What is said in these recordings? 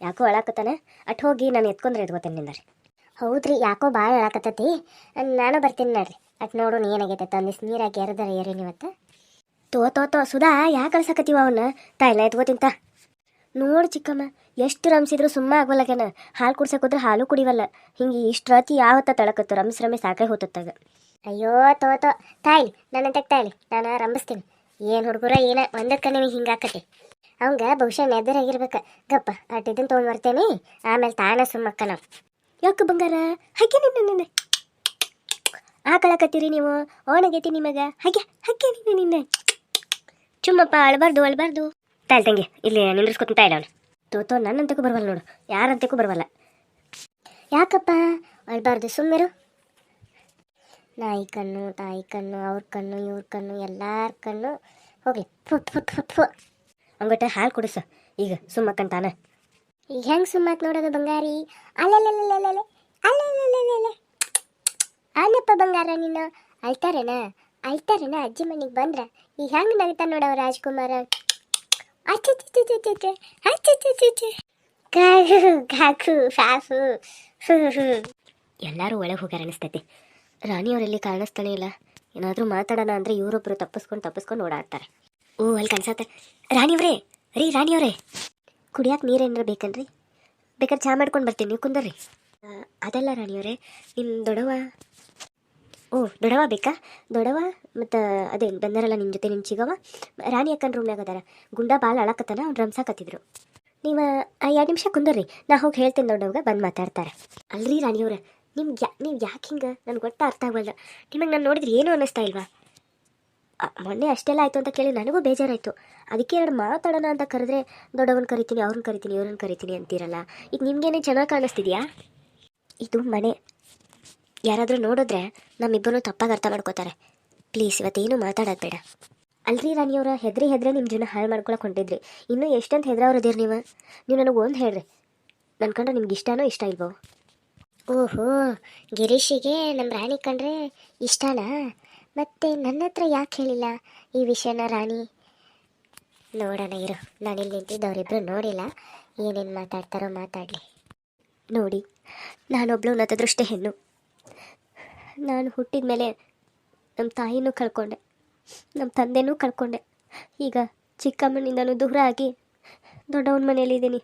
ಯಾಕೋ ಅಳಾಕತ್ತಾನೆ? ಅಟ್ ಹೋಗಿ ನಾನು ಎತ್ಕೊಂಡ್ರೆ ಎತ್ಕೋತೇನೆ ನಿಂದ ಹೌದ್ರಿ, ಯಾಕೋ ಭಾಳ ಅಳಾಕತ್ತತಿ. ನಾನು ಬರ್ತೀನಿ ನೋಡ್ರಿ. ಅಟ್ ನೋಡು ಏನಾಗೈತೆ? ಒಂದಿಷ್ಟು ನೀರಾಗಿ ಎರದರ ಏರಿ ಇವತ್ತು ತೋ ತೋ ತೋ, ಸುಧಾ, ಯಾಕೆ ಕಳ್ಸಕತ್ತೀವ ಅವನ್ನ ತಾಯಿಲ್ಲ ಎತ್ಕೋತಿಂತ ನೋಡು ಚಿಕ್ಕಮ್ಮ, ಎಷ್ಟು ರಮ್ಸಿದ್ರು ಸುಮ್ಮ ಆಗೋಲ್ಲಗೇನ ಹಾಲು ಕುಡ್ಸಕ್ ಹೋದ್ರೆ ಹಾಲು ಕುಡಿವಲ್ಲ. ಹಿಂಗೆ ಇಷ್ಟು ರಾತಿ ಯಾವತ್ತ ತಳಕತ್ತು? ರಮ್ಸ್ ರಮೆ ಸಾಕಾಗಿ ಹೋತತ್ತಾಗ. ಅಯ್ಯೋ ತೋತೋ ತಾಯಿಲಿ ತಾಯಿ ನನ್ನ ತಾಯಿಲಿ ನಾನು ರಂಬಿಸ್ತೀನಿ. ಏನು ಹುಡುಗರ, ಏನ? ಒಂದಕ್ಕೆ ನಿಮಗೆ ಹಿಂಗಾಕತಿ ಅವಂಗ ಬಹುಶಃ ನೆದರಾಗಿರ್ಬೇಕು ಗಪ್ಪ ಅಟ್ ಇದನ್ನ ತೊಗೊಂಡ್ಬರ್ತೇನೆ ಆಮೇಲೆ ತಾನ ಸುಮ್ಮಕ್ಕ ನಾವು. ಯಾಕೆ ಬಂಗಾರ? ಹಾಗೆ ನಿನ್ನ, ನಿನ್ನೆ. ಆಕಳಕತ್ತೀರಿ ನೀವು. ಓಣಗೈತಿ ನಿಮಗ. ಹಾಗೆ ಹಾಗೆ ನಿನ್ನ, ನಿನ್ನೆ. ಚುಮ್ಮಪ್ಪ, ಅಳಬಾರ್ದು ಅಳಬಾರ್ದು. ತಾಯಿ ತಂಗಿ, ಇಲ್ಲಿ ನಿಂದ್ರಿಸ್ಕೊತ ಇಲ್ಲ ಅವನು. ತೋತೋ, ನನ್ನಂತಕ್ಕೂ ಬರವಲ್ಲ ನೋಡು. ಯಾರಂತಕ್ಕೂ ಬರವಲ್ಲ. ಯಾಕಪ್ಪ? ಅಳಬಾರ್ದು ಸುಮ್ಮರು ನಾಯಿ ಕಣ್ಣು, ತಾಯಿ ಕಣ್ಣು, ಅವ್ರ ಕಣ್ಣು, ಇವ್ರ ಕಣ್ಣು, ಎಲ್ಲಾರ ಕಣ್ಣು. ಹೋಗ್ಲಿ. ಫುಟ್ ಫುಟ್ ಫುಟ್ ಫು. ಹಂಗೊಟ್ಟೆ ಹಾಲು ಕುಡಿಸ. ಈಗ ಸುಮ್ಮಕ್ಕಂತಾನೆ ಈಗ ಹೆಂಗೆ ಸುಮ್ಮಕ್ ನೋಡೋದು ಬಂಗಾರಿ? ಅಲ್ಲಲ್ಲಲ್ಲಲ್ಲ ಅಲ್ಲಪ್ಪ ಬಂಗಾರ, ನೀನು ಅಳ್ತಾರೇನ? ಅಳ್ತಾರೇನ? ಅಜ್ಜಿ ಮನೆಗೆ ಬಂದ್ರ. ಈಗ ಹೆಂಗೆ ನಗ್ತಾ ನೋಡವ ರಾಜ್ಕುಮಾರ? ಎಲ್ಲರೂ ಒಳಗೆ ಹೋಗ್ಯಾರ ಅನಿಸ್ತೈತಿ. ರಾಣಿಯವರಲ್ಲಿ ಕಾಣಿಸ್ತಾನೆ ಇಲ್ಲ ಏನಾದರೂ ಮಾತಾಡೋಣ ಅಂದರೆ ಇವರೊಬ್ಬರು ತಪ್ಪಿಸ್ಕೊಂಡು ತಪ್ಪಿಸ್ಕೊಂಡು ಓಡಾಡ್ತಾರೆ. ಓ ಅಲ್ಲಿ ಕನ್ಸತ್ತೆ ರಾಣಿಯವ್ರೇ ರೀ ರಾಣಿಯವ್ರೇ ನೀರು ನೀರೇನಾರ ಬೇಕನ್ರಿ? ಬೇಕಾದ್ರೆ ಚಾ ಮಾಡ್ಕೊಂಡು ಬರ್ತೀನಿ, ನೀವು ಕುಂದರ್ರಿ ಅದಲ್ಲ ರಾಣಿಯವರೇ ನಿಮ್ಮ ದೊಡವ ಓ ದೊಡವ ಬೇಕಾ? ದೊಡವ ಮತ್ತು ಅದೇ ಬಂದಾರಲ್ಲ ನಿಮ್ಮ ಜೊತೆ ನಿಮ್ಮ ಚಿಗವ ರಾಣಿ ಅಕ್ಕನ ರೂಮ್ನಾಗ ಅದಾರ. ಗುಂಡ ಭಾಳ ಅಳಕತ್ತಾನ ಅವ್ನು ರಂಸಾಕತ್ತಿದ್ರು. ನೀವು ಎರಡು ನಿಮಿಷ ಕುಂದರ್ರಿ ನಾ ಹೋಗಿ ಹೇಳ್ತೇನೆ ದೊಡ್ಡವಾಗ, ಬಂದು ಮಾತಾಡ್ತಾರೆ. ಅಲ್ರಿ ರಾಣಿಯವ್ರೆ ನಿಮ್ಗೆ ಯಾ, ನೀವು ಯಾಕೆ ಹಿಂಗೆ? ನನಗೆ ಒಟ್ಟು ಅರ್ಥ ಆಗವಲ್ಲ ನಿಮಗೆ ನಾನು ನೋಡಿದ್ರೆ ಏನು ಅನ್ನಿಸ್ತಾ ಇಲ್ವಾ? ಮೊನ್ನೆ ಅಷ್ಟೆಲ್ಲ ಆಯಿತು ಅಂತ ಕೇಳಿ ನನಗೂ ಬೇಜಾರಾಯಿತು. ಅದಕ್ಕೆ ಎರಡು ಮಾತಾಡೋಣ ಅಂತ ಕರೆದ್ರೆ, ದೊಡ್ಡವನ್ ಕರಿತೀನಿ ಅವ್ರನ್ನ ಕರಿತೀನಿ ಇವ್ರನ್ನ ಕರಿತೀನಿ ಅಂತೀರಲ್ಲ. ಈಗ ನಿಮ್ಗೇನೆ ಚೆನ್ನಾಗಿ ಕಾಣಿಸ್ತಿದ್ಯಾ? ಇದು ಮನೆ. ಯಾರಾದರೂ ನೋಡಿದ್ರೆ ನಮ್ಮಿಬ್ಬರು ತಪ್ಪಾಗಿ ಅರ್ಥ ಮಾಡ್ಕೋತಾರೆ. ಪ್ಲೀಸ್, ಇವತ್ತೇನು ಮಾತಾಡೋದು ಬೇಡ. ಅಲ್ರಿ ರಾಣಿಯವರ ಹೆದ್ರಿ ಹೆದ್ರೆ ನಿಮ್ಮ ಜೀವನ ಹಾಳು ಮಾಡ್ಕೊಳಕ್ಕೆ ಹೊಂಟಿದ್ರಿ. ಇನ್ನೂ ಎಷ್ಟಂತ ಹೆದ್ರವ್ರದಿರಿ ನೀವು? ನೀವು ನನಗೆ ಒಂದು ಹೇಳ್ರಿ. ನನ್ನ ಕಂಡ್ರೆ ನಿಮ್ಗೆ ಇಷ್ಟನೋ ಇಷ್ಟ ಇಲ್ವೋ? ಓಹೋ, ಗಿರೀಶಿಗೆ ನಮ್ಮ ರಾಣಿ ಕಂಡ್ರೆ ಇಷ್ಟನಾ? ಮತ್ತೆ ನನ್ನ ಹತ್ರ ಯಾಕೆ ಹೇಳಿಲ್ಲ ಈ ವಿಷಯನ ರಾಣಿ? ನೋಡೋಣ ಇರು. ನಾನಿಲ್ಲಿ ನಿಂತಿದ್ದವರಿಬ್ರು ನೋಡಿಲ್ಲ. ಏನೇನು ಮಾತಾಡ್ತಾರೋ ಮಾತಾಡಲಿ. ನೋಡಿ, ನಾನೊಬ್ಳು ನತದೃಷ್ಟೆ ಹೆಣ್ಣು. ನಾನು ಹುಟ್ಟಿದ ಮೇಲೆ ನಮ್ಮ ತಾಯಿನೂ ಕಳ್ಕೊಂಡೆ. ನಮ್ಮ ತಂದೆನೂ ಕಳ್ಕೊಂಡೆ. ಈಗ ಚಿಕ್ಕಮ್ಮನಿಂದನೂ ದೂರ ಆಗಿ ದೊಡ್ಡವನ ಮನೆಯಲ್ಲಿದ್ದೀನಿ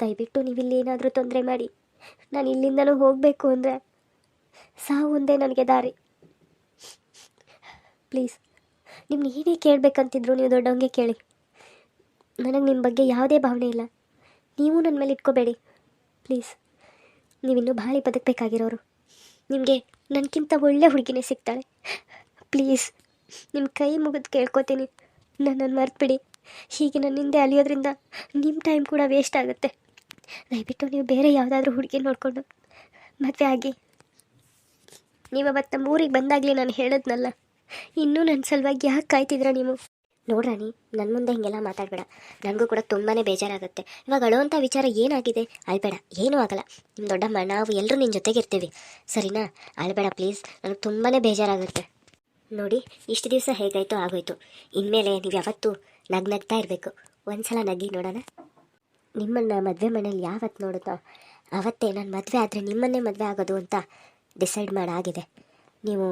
ದಯವಿಟ್ಟು ನೀವು ಇಲ್ಲಿ ಏನಾದರೂ ತೊಂದರೆ ಮಾಡಿ. ನಾನು ಇಲ್ಲಿಂದನೂ ಹೋಗಬೇಕು ಅಂದರೆ ಸಾವು ಒಂದೇ ನನಗೆ ದಾರಿ. ಪ್ಲೀಸ್. ನಿಮ್ಗೆ ಏನೇ ಕೇಳಬೇಕಂತಿದ್ರು ನೀವು ದೊಡ್ಡವಂಗೆ ಕೇಳಿ. ನನಗೆ ನಿಮ್ಮ ಬಗ್ಗೆ ಯಾವುದೇ ಭಾವನೆ ಇಲ್ಲ. ನೀವು ನನ್ನ ಮೇಲೆ ಇಟ್ಕೋಬೇಡಿ. ಪ್ಲೀಸ್. ನೀವಿನ್ನೂ ಭಾಳ ಬದುಕಬೇಕಾಗಿರೋರು. ನಿಮಗೆ ನನಗಿಂತ ಒಳ್ಳೆ ಹುಡುಗಿನೇ ಸಿಗ್ತಾಳೆ. ಪ್ಲೀಸ್. ನಿಮ್ಮ ಕೈ ಮುಗಿದು ಕೇಳ್ಕೊತೀನಿ. ನನ್ನನ್ನು ಮರೆತುಬಿಡಿ. ಹೀಗೆ ನನ್ನ ಹಿಂದೆ ಅಲಿಯೋದ್ರಿಂದ ನಿಮ್ಮ ಟೈಮ್ ಕೂಡ ವೇಸ್ಟ್ ಆಗುತ್ತೆ. ದಯವಿಟ್ಟು ನೀವು ಬೇರೆ ಯಾವುದಾದ್ರೂ ಹುಡುಗಿ ನೋಡಿಕೊಂಡು ಮದುವೆ ಆಗಿ. ನೀವು ನಮ್ಮ ಊರಿಗೆ ಬಂದಾಗಲೇ ನಾನು ಹೇಳದ್ನಲ್ಲ. ಇನ್ನೂ ನನ್ನ ಸಲುವಾಗಿ ಯಾಕೆ ಕಾಯ್ತಿದ್ರ ನೀವು? ನೋಡ್ರಾಣಿ ನನ್ನ ಮುಂದೆ ಹಿಂಗೆಲ್ಲ ಮಾತಾಡಬೇಡ. ನನಗೂ ಕೂಡ ತುಂಬಾ ಬೇಜಾರಾಗುತ್ತೆ. ಇವಾಗ ಅಳುವಂಥ ವಿಚಾರ ಏನಾಗಿದೆ? ಅಳ್ಬೇಡ, ಏನೂ ಆಗಲ್ಲ. ನಿಮ್ಮ ದೊಡ್ಡಮ್ಮ, ನಾವು ಎಲ್ಲರೂ ನಿನ್ನ ಜೊತೆಗಿರ್ತೀವಿ. ಸರಿನಾ? ಅಳ್ಬೇಡ ಪ್ಲೀಸ್ ನನಗೆ ತುಂಬಾ ಬೇಜಾರಾಗುತ್ತೆ. ನೋಡಿ, ಇಷ್ಟು ದಿವಸ ಹೇಗಾಯ್ತು ಆಗೋಯ್ತು. ಇನ್ಮೇಲೆ ನೀವು ಯಾವತ್ತೂ ನಗ್ ನಗ್ತಾ ಇರಬೇಕು. ಒಂದ್ಸಲ ನಗಿ ನೋಡೋಣ. ನಿಮ್ಮನ್ನು ಮದುವೆ ಮನೇಲಿ ಯಾವತ್ತು ನೋಡುತ್ತೋ, ಅವತ್ತೇ ನಾನು ಮದುವೆ ಆದರೆ ನಿಮ್ಮನ್ನೇ ಮದುವೆ ಆಗೋದು ಅಂತ ಡಿಸೈಡ್ ಮಾಡಾಗಿದೆ. ನೀವು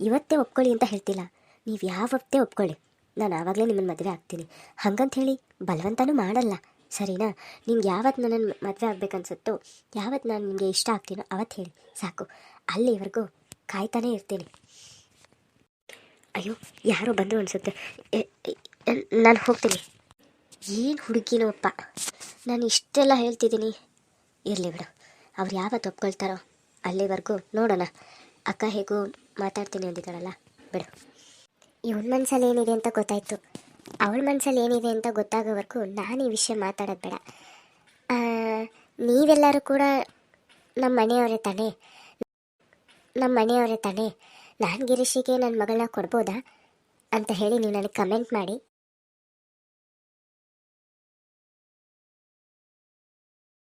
ಇವತ್ತೇ ಒಪ್ಕೊಳ್ಳಿ ಅಂತ ಹೇಳ್ತಿಲ್ಲ. ನೀವು ಯಾವತ್ತೇ ಒಪ್ಕೊಳ್ಳಿ. ನಾನು ಆವಾಗಲೇ ನಿಮ್ಮನ್ನು ಮದುವೆ ಆಗ್ತೀನಿ. ಹಂಗಂತ ಹೇಳಿ ಬಲವಂತನೂ ಮಾಡಲ್ಲ. ಸರಿನಾ? ನಿಮ್ಗೆ ಯಾವತ್ತು ನನ್ನನ್ನು ಮದುವೆ ಆಗ್ಬೇಕನ್ಸುತ್ತೋ ಯಾವತ್ತು ನಾನು ನಿಮಗೆ ಇಷ್ಟ ಆಗ್ತೀನೋ ಅವತ್ತು ಹೇಳಿ. ಸಾಕು. ಅಲ್ಲಿವರೆಗೂ ಕಾಯ್ತಾನೇ ಇರ್ತೀನಿ. ಅಯ್ಯೋ, ಯಾರೋ ಬಂದರು ಅನಿಸುತ್ತೆ. ನಾನು ಹೋಗ್ತೀನಿ. ಏನು ಹುಡುಗಿನೋ ಅಪ್ಪ. ನಾನು ಇಷ್ಟೆಲ್ಲ ಹೇಳ್ತಿದ್ದೀನಿ. ಇರಲಿ ಬಿಡು. ಅವ್ರು ಯಾವತ್ತು ಒಪ್ಕೊಳ್ತಾರೋ, ಅಲ್ಲಿವರೆಗೂ ನೋಡೋಣ. ಅಕ್ಕ ಹೇಗೂ ಮಾತಾಡ್ತೀನಿ ಅಂದಿದ್ದಾಳಲ್ಲ? ಬಿಡು. ಇವನ ಮನಸ್ಸಲ್ಲಿ ಏನಿದೆ ಅಂತ ಗೊತ್ತಾಯ್ತು. ಅವಳ ಮನ್ಸಲ್ಲಿ ಏನಿದೆ ಅಂತ ಗೊತ್ತಾಗೋವರೆಗೂ ನಾನು ಈ ವಿಷಯ ಮಾತಾಡೋದು ಬೇಡ. ನೀವೆಲ್ಲರೂ ಕೂಡ ನಮ್ಮ ಮನೆಯವರೇ ತಾನೇ? ನಮ್ಮ ಮನೆಯವರೇ ತಾನೇ? ನಾನು ಗಿರೀಶಿಗೆ ನನ್ನ ಮಗಳನ್ನ ಕೊಡ್ಬೋದಾ? ಅಂತ ಹೇಳಿ ನೀವು ನನಗೆ ಕಮೆಂಟ್ ಮಾಡಿ.